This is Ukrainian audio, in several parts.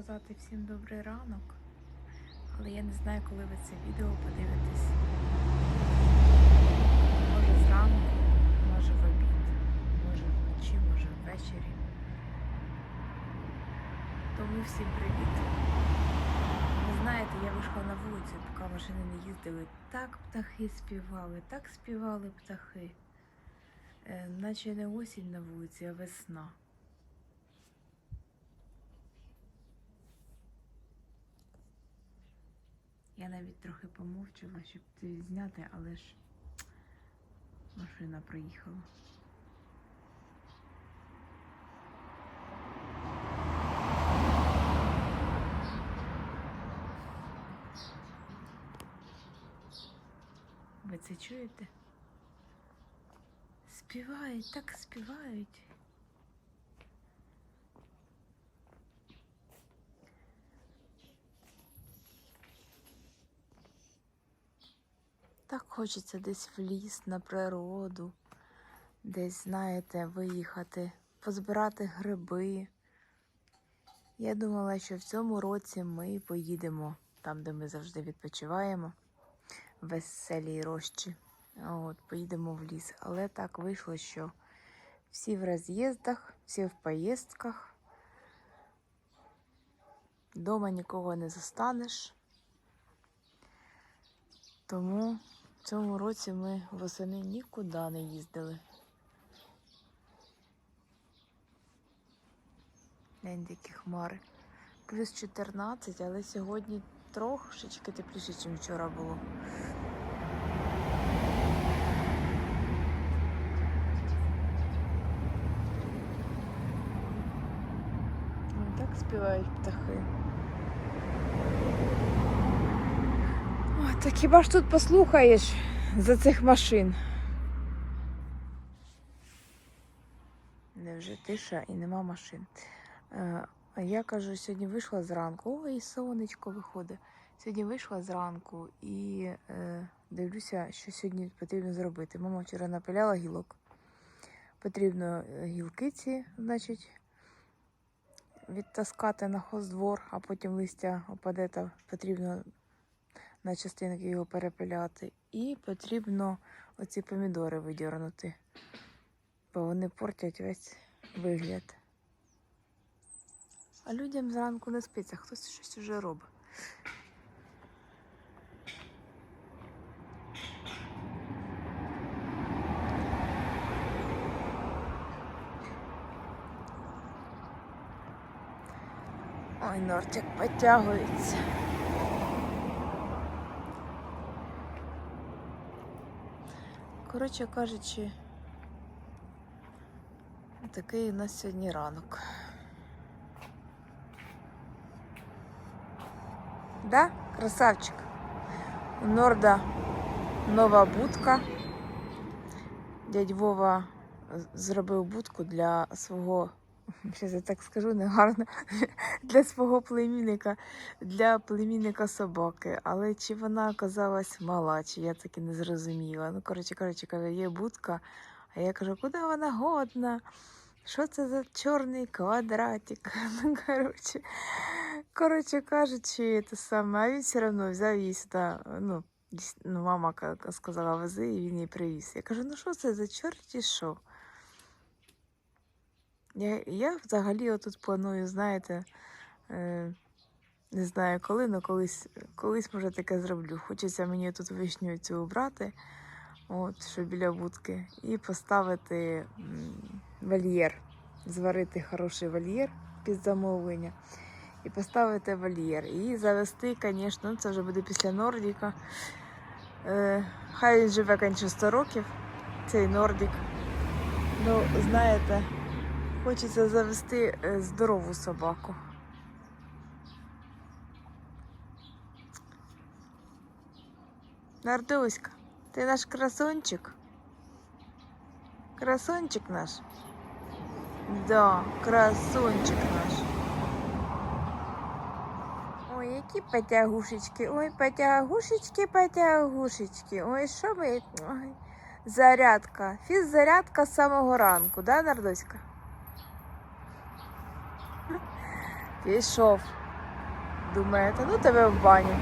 сказати всім добрий ранок, але я не знаю, коли ви це відео подивитесь. Може зранку, може в обід, може вночі, може ввечері. Тому всім привіт. Ви знаєте, я вийшла на вулицю, поки машини не їздили. Так птахи співали, так співали птахи. Е, наче не осінь на вулиці, а весна. Я навіть трохи помовчала, щоб це зняти, але ж машина приїхала. Ви це чуєте? Співають, так співають. Так хочеться десь в ліс, на природу, десь, знаєте, виїхати, позбирати гриби. Я думала, що в цьому році ми поїдемо там, де ми завжди відпочиваємо, в веселій рощі. От, поїдемо в ліс. Але так вийшло, що всі в роз'їздах, всі в поїздках. Дома нікого не застанеш. Тому цьому році ми восени нікуди не їздили. Глянь, які хмари. Плюс 14, але сьогодні трошечки тепліше, ніж вчора було. Так співають птахи. Ой, так хіба ж тут послухаєш за цих машин? Невже тиша і нема машин. Е, А я кажу, сьогодні вийшла зранку. Ой, сонечко виходить. Сьогодні вийшла зранку і е, дивлюся, що сьогодні потрібно зробити. Мама вчора напиляла гілок. Потрібно е, гілки ці, значить, відтаскати на хоздвор, а потім листя опаде, та потрібно на частинки його перепиляти. І потрібно оці помідори видірнути, бо вони портять весь вигляд. А людям зранку не спиться, хтось щось уже робить. Ой, нортик підтягується. Коротше кажучи, такий у нас сьогодні ранок. Да, красавчик? У Норда нова будка. Дядь Вова зробив будку для свого, щас я так скажу, негарно, для свого племінника, для племінника собаки. Але чи вона оказалась мала, чи я таки не зрозуміла. Ну, коротше, коротше, каже, є будка, а я кажу, куди вона годна? Що це за чорний квадратик? Ну, коротше, коротше кажучи, те саме, а він все одно взяв її сюди, ну, ну, мама ка- ка- сказала, вези, і він її привіз. Я кажу, ну що це за чорті що? Я, я взагалі отут планую, знаєте, е, не знаю коли, але колись, колись може таке зроблю. Хочеться мені тут вишню цю обрати, от, що біля будки, і поставити вольєр, зварити хороший вольєр під замовлення. І поставити вольєр. І завести, звісно, це вже буде після Нордіка. Е, хай він живе, звісно, 100 років, цей Нордік. Ну, знаєте, хочеться завести е, здорову собаку. Нардуська, ти наш красунчик? Красунчик наш? Да, красунчик наш. Ой, які потягушечки, ой, потягушечки, потягушечки. Ой, що ми. Ой. Зарядка. Фіззарядка з самого ранку, да, Нардуська? Пішов. думаєте, ну тебе в баню.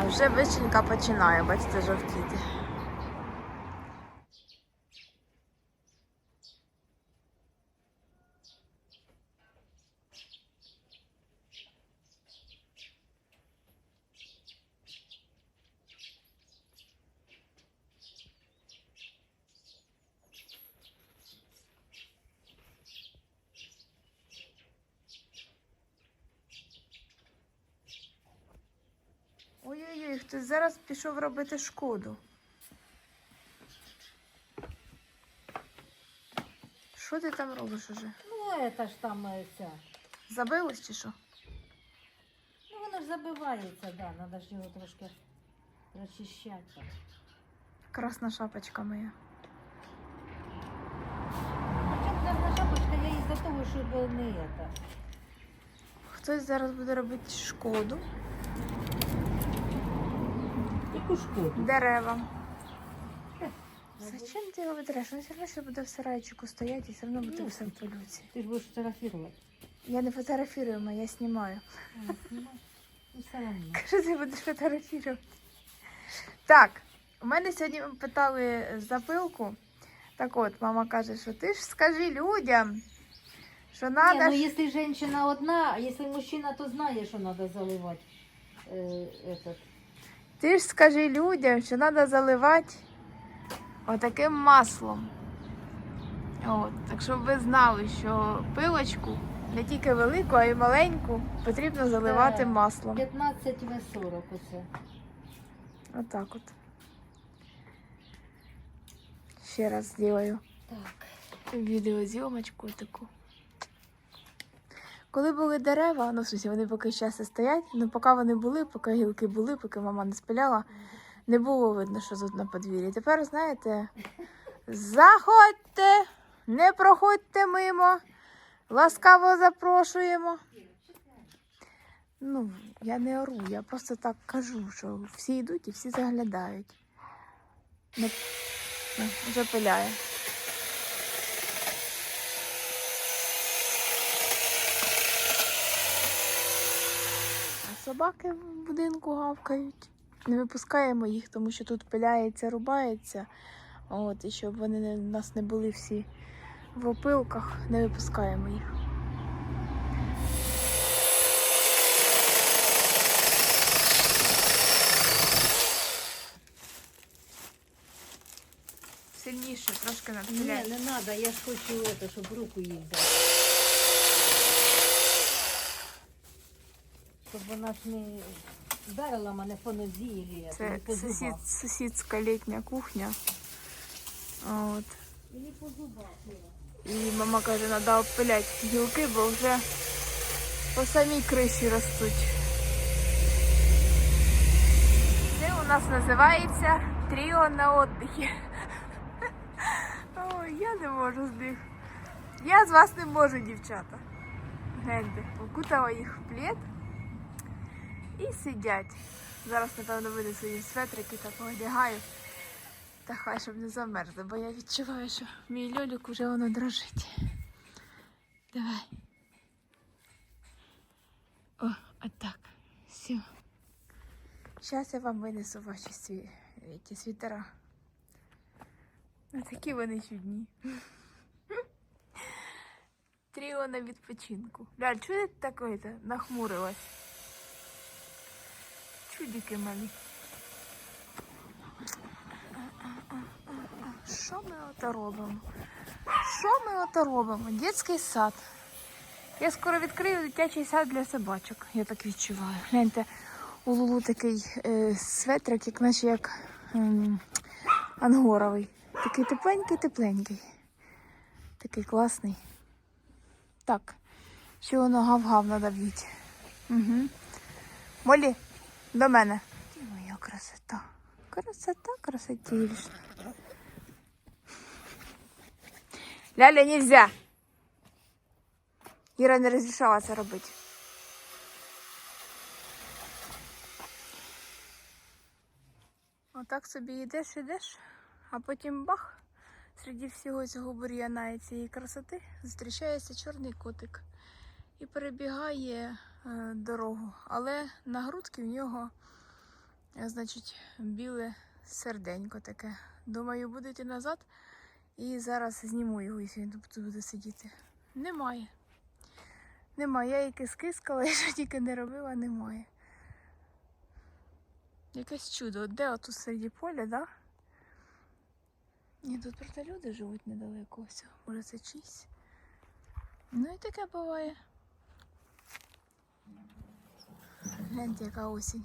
А вже вишенька починає, бачите, жовтіти. Ой-ой-ой, хтось зараз пішов робити шкоду. Що ти там робиш уже? Ну, это ж там е, ця. Забилась чи що? Ну, воно ж забивається, да. Надо ж його трошки прочищати. Красна шапочка моя. Причому красна шапочка, я із-за того, щоб не это. Хтось зараз буде робити шкоду Яку шкоду? деревам. Зачем ти його витреш? Він все одно ще буде в сарайчику стояти і все одно буде Ну, все в пилюці. Ти ж будеш фотографувати. Я не фотографірую, я знімаю. Ну. Кажу, ти будеш фотографувати. Так, у мене сьогодні питали за пилку. Так от, мама каже, що ти ж скажи людям, що Не, надо. ну ж- если женщина одна, а если мужчина, то знає, що надо заливати. Э, этот. Ти ж скажи людям, що треба заливати отаким маслом. От, так щоб ви знали, що пилочку не тільки велику, а й маленьку потрібно заливати маслом. 15 В40 оце. Отак от. Ще раз зроблю Так. відеозйомочку таку. Коли були дерева, ну в смысле, вони поки ще стоять, ну поки вони були, поки гілки були, поки мама не спиляла, не було видно, що тут на подвір'ї. Тепер, знаєте, заходьте, не проходьте мимо, ласкаво запрошуємо. Ну, я не ору, я просто так кажу, що всі йдуть і всі заглядають. Не... Ну, вже пиляє. А собаки в будинку гавкають. Не випускаємо їх, тому що тут пиляється, рубається. От, і щоб вони не, нас не були всі в опилках, не випускаємо їх. Сильніше, трошки Ні, надпиляй. не треба, я ж хочу щоб руку їй дати. Щоб вона ж не вдарила мене по нозі і Це по сусід, зубах. сусідська літня кухня. От. І не по зубах. І мама каже, треба обпиляти гілки, бо вже по самій криші ростуть. Це у нас називається тріо на отдихі. Ой, я не можу з них. Я з вас не можу, дівчата. Гляньте, укутала їх в плед і сидять. Зараз, напевно, винесу їм светрики та поодягаю. Та хай, щоб не замерзли, бо я відчуваю, що мій льолік уже воно дрожить. Давай. О, отак. Все. Зараз я вам винесу ваші сві... ці світера. Ну, такі вони чудні. Тріо на відпочинку. Ляль, чого ти так нахмурилась? Чудики малі. Що ми ото робимо? Що ми ото робимо? Дитячий сад. Я скоро відкрию дитячий сад для собачок, я так відчуваю. Гляньте, у Лулу такий е, светрик, як наче як ем, ангоровий. Такий тепленький, тепленький. Такий класний. Так, ще воно гав-гав в'їть. Угу. Молі, до мене. Ти моя красота. Красота, красотільша. Ляля, нельзя. Іра не розрішала це робити. Отак собі йдеш, йдеш, а потім бах, серед всього цього бур'яна і цієї красоти зустрічається чорний котик і перебігає дорогу. Але на грудки в нього, е, значить, біле серденько таке. Думаю, буду йти назад і зараз зніму його, якщо він тут буде сидіти. Немає. Немає. Я її кискискала, я що тільки не робила, немає. Якесь чудо. Де отут серед поля, да? Ні, тут просто люди живуть недалеко. Все. Може це чийсь. Ну і таке буває. Гляньте, яка осінь.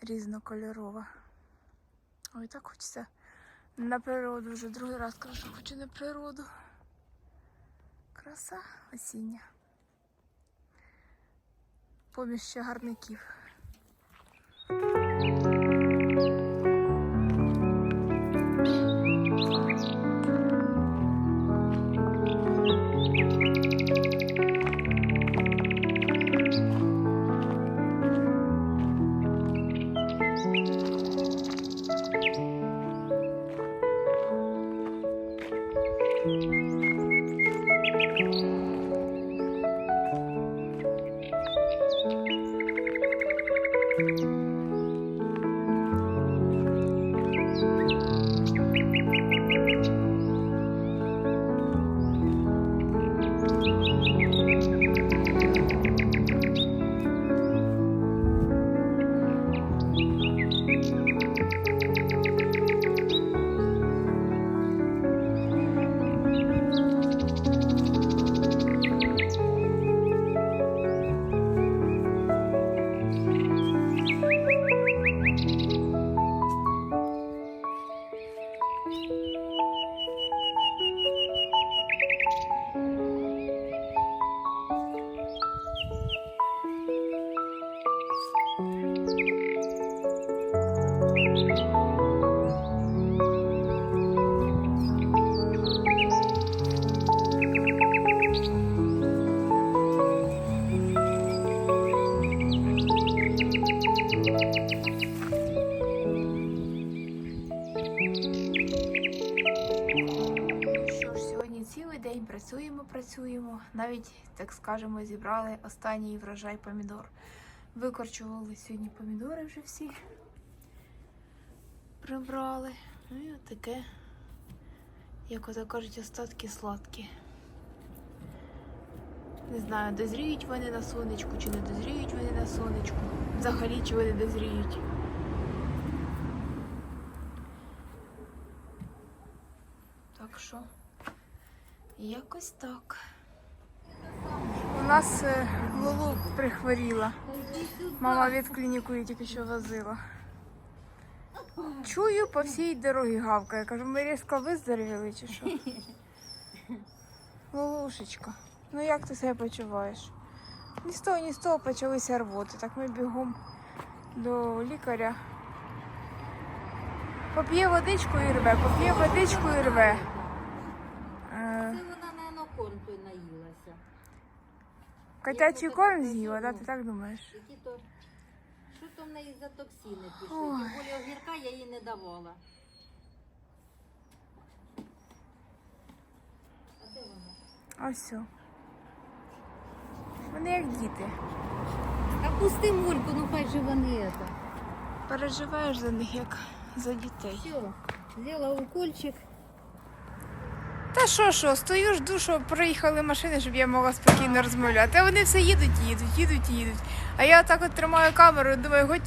Різнокольорова. Ой, так хочеться на природу вже другий раз кажу, хочу на природу. Краса осіння. Поміж ще гарників. Навіть, так скажемо, зібрали останній врожай помідор. Викорчували сьогодні помідори вже всі. Прибрали. Ну і отаке, як ото кажуть, остатки сладкі. Не знаю, дозріють вони на сонечку, чи не дозріють вони на сонечку. Взагалі, чи вони дозріють. Так що, якось так. У нас е, Лулу прихворіла. Мама від клініку її тільки що возила. Чую по всій дорогі гавкає. Кажу, ми різко виздоровіли чи що? Лулушечка, ну як ти себе почуваєш? Ні з того, ні з того почалися рвоти. Так ми бігом до лікаря. Поп'є водичку і рве, поп'є водичку і рве. Е, Це вона на анаконту наїлася. Котячий корм з'їла, да? Ти так думаєш? Які то... Що то в неї за токсини пішли? Ой. Тим більше огірка я їй не давала. А де вона? Ось все. Вони як діти. А пусти мульку, ну хай же вони это. Переживаєш за них як за дітей. Все, взяла укольчик. Та що, що, стою, жду, що приїхали машини, щоб я могла спокійно розмовляти. А вони все їдуть, їдуть, їдуть, їдуть. А я отак от тримаю камеру і думаю, хоч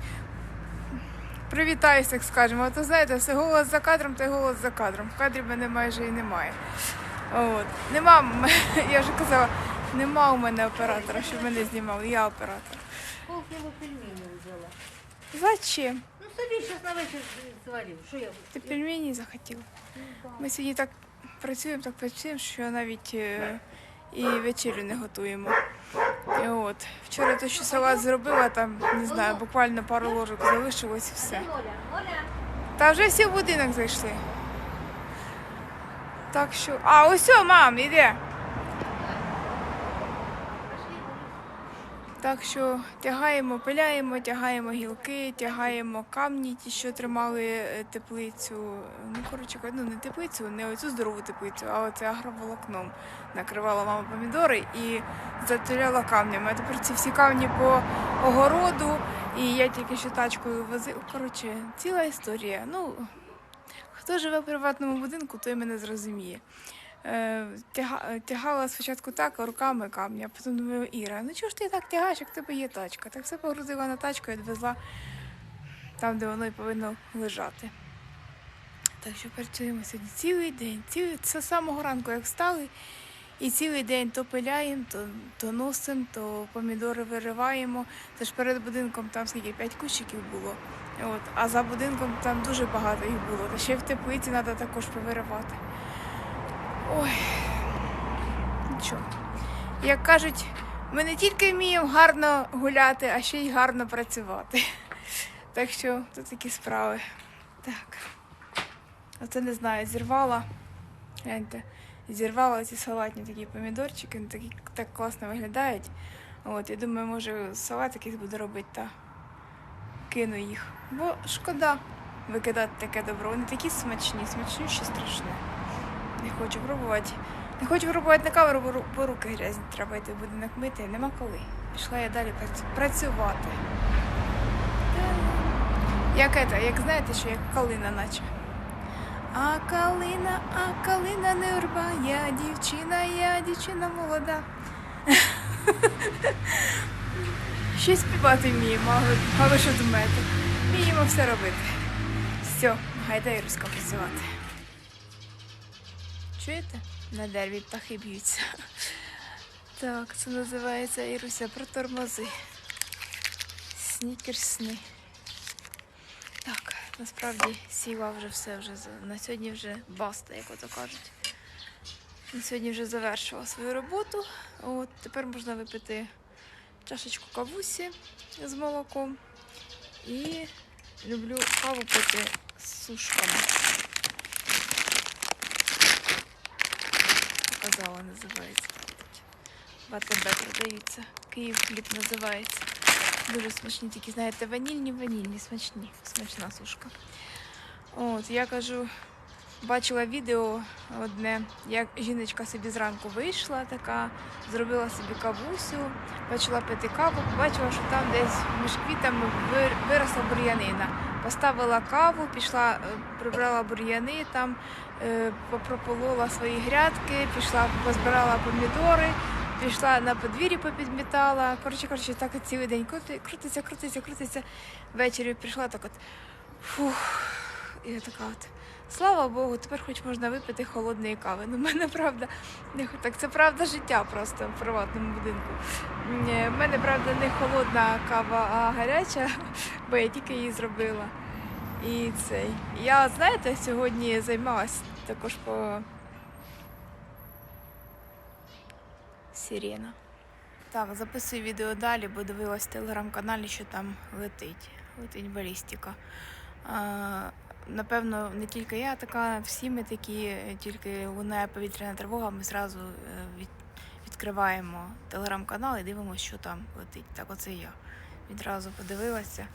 привітаюсь, так скажемо. А то знаєте, все голос за кадром, та й голос за кадром. В кадрі мене майже і немає. От. Нема, я вже казала, нема у мене оператора, щоб мене знімав. Я оператор. Полкіло пельменів взяла. Зачем? Ну собі зараз на вечір зварив. Що я? Ти пельмені захотів? Ну. Ми сьогодні так працюємо, так працюємо, що навіть е, і вечерю не готуємо. І от. Вчора те, що салат зробила, там, не знаю, буквально пару ложок залишилось і все. Та вже всі в будинок зайшли. Так що. А, ось, мам, іде. Так що тягаємо, пиляємо, тягаємо гілки, тягаємо камні, ті, що тримали е, теплицю. Ну, коротше, ну не теплицю, не оцю здорову теплицю, а оце агроволокном. Накривала мама помідори і затуляла камнями. А тепер ці всі камні по огороду, і я тільки що тачкою возив. Коротше, ціла історія. Ну, хто живе в приватному будинку, той мене зрозуміє. Е, тяга, тягала спочатку так руками камні, а потім думаю, Іра, ну чого ж ти так тягаєш, як в тебе є тачка? Так все погрузила на тачку і відвезла там, де воно і повинно лежати. Так що працюємо сьогодні цілий день, цілий, з самого ранку, як встали, і цілий день то пиляємо, то, то носимо, то помідори вириваємо. Це ж перед будинком там скільки п'ять кущиків було. От, а за будинком там дуже багато їх було. Та ще в теплиці треба також повиривати. Ой, нічого. Як кажуть, ми не тільки вміємо гарно гуляти, а ще й гарно працювати. Так що тут такі справи. Так. Оце не знаю, зірвала. Гляньте, зірвала ці салатні такі помідорчики, вони такі так класно виглядають. От, я думаю, може салат якийсь буду робити та кину їх. Бо шкода викидати таке добро. Вони такі смачні, смачніші страшне. Не хочу пробувати. Не хочу пробувати на камеру, бо руки грязні. Треба йти будинок мити. Нема коли. Пішла я далі працювати. Як это, як знаєте, що як калина наче. А калина, а калина не урба, я дівчина, я дівчина молода. Ще співати вміємо, а ви, а ви що думаєте? Вміємо все робити. Все, гайда і працювати. Чуєте? На дереві птахи б'ються. Так, це називається Іруся протормози. Снікерсни. Так, насправді сіла вже все вже на сьогодні вже баста, як ото кажуть. На сьогодні вже завершила свою роботу. От тепер можна випити чашечку кавусі з молоком. І люблю каву пити з сушками. Показала, називається. В АТБ. Київ хліб називається. Дуже смачні, такі, знаєте, ванільні, ванільні, смачні, смачна сушка. От, я кажу, бачила відео одне, як жіночка собі зранку вийшла така, зробила собі кавусю, почала пити каву, побачила, що там десь між квітами виросла бур'янина. Поставила каву, пішла, е, прибрала бур'яни, там прополола попрополола свої грядки, пішла, позбирала помідори, пішла на подвір'ї, попідмітала. Коротше, коротше, так цілий день крути- крутиться, крутиться, крутиться. Ввечері прийшла так от. Фух. І я така от. Слава Богу, тепер хоч можна випити холодної кави. Ну, мене правда, не так це правда життя просто в приватному будинку. Ні, В мене правда не холодна кава, а гаряча, бо я тільки її зробила. І цей. Я, знаєте, сьогодні займалась також по Сирена. Так, записую відео далі, бо дивилась в телеграм-каналі, що там летить. Летить балістика. Напевно, не тільки я така, всі ми такі, тільки лунає повітряна тривога, ми зразу е, від, відкриваємо телеграм-канал і дивимося, що там летить. Так, оце я відразу подивилася.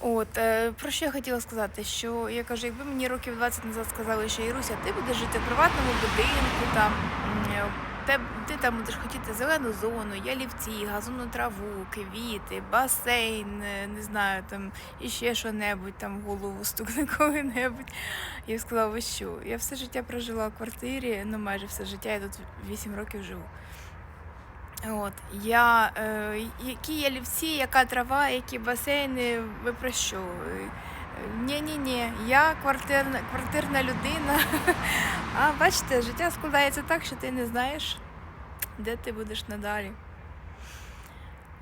От, е, про що я хотіла сказати, що я кажу, якби мені років 20 назад сказали, що Іруся, ти будеш жити в приватному будинку, там, е, ти там будеш хотіти зелену зону, ялівці, газонну траву, квіти, басейн, е, не знаю, там і ще що-небудь там в голову стукне коли-небудь. Я сказала, ви що? Я все життя прожила в квартирі, ну майже все життя, я тут 8 років живу. От я е, які ялівці, яка трава, які басейни, ви про що? Ні, ні, ні, я квартирна, квартирна людина. А бачите, життя складається так, що ти не знаєш, де ти будеш надалі.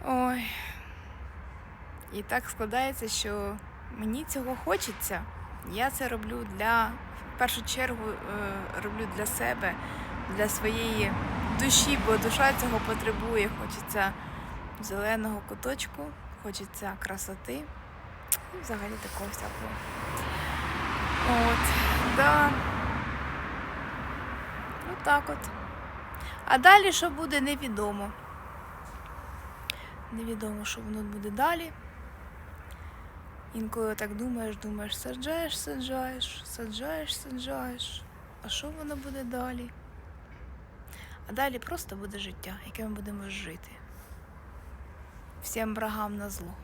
Ой. І так складається, що мені цього хочеться. Я це роблю для, в першу чергу, е, роблю для себе, для своєї душі, бо душа цього потребує. Хочеться зеленого куточку, хочеться красоти і взагалі такого всякого. От, да. Отак от. А далі що буде, невідомо. невідомо, що воно буде далі. Інколи так думаєш, думаєш, саджаєш, саджаєш, саджаєш, саджаєш. А що воно буде далі? А далі просто буде життя, яке ми будемо жити. Всім врагам на зло.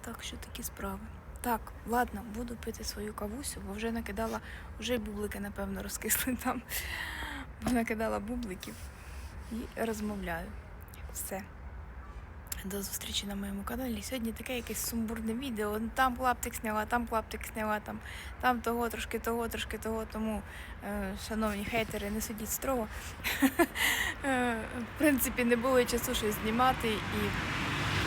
Так що такі справи. Так, ладно, буду пити свою кавусю, бо вже накидала, вже й бублики, напевно, розкисли там. Бо накидала бубликів і розмовляю. Все. До зустрічі на моєму каналі. Сьогодні таке якесь сумбурне відео. Там клаптик сняла, там клаптик сняла, там, там того, трошки того, трошки того. Тому, е, шановні хейтери, не судіть строго. Е, В принципі, не було часу щось знімати і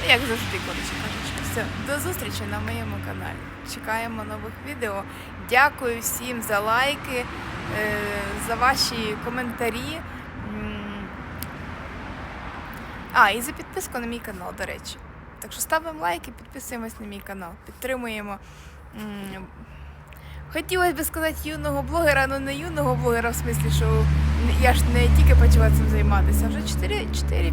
ну, як завжди, коротше кажучи. Все, до зустрічі на моєму каналі. Чекаємо нових відео. Дякую всім за лайки, е, за ваші коментарі. А, і за підписку на мій канал, до речі. Так що ставимо лайки, підписуємось на мій канал, підтримуємо. Хотілося б сказати юного блогера, але не юного блогера, в смислі, що я ж не тільки почала цим займатися, а вже 4, 4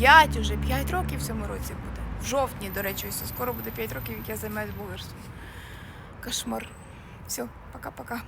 5, 5 уже 5 років в цьому році буде. В жовтні, до речі, ось скоро буде 5 років, як я займаюся блогерством. Кошмар. Все, пока-пока.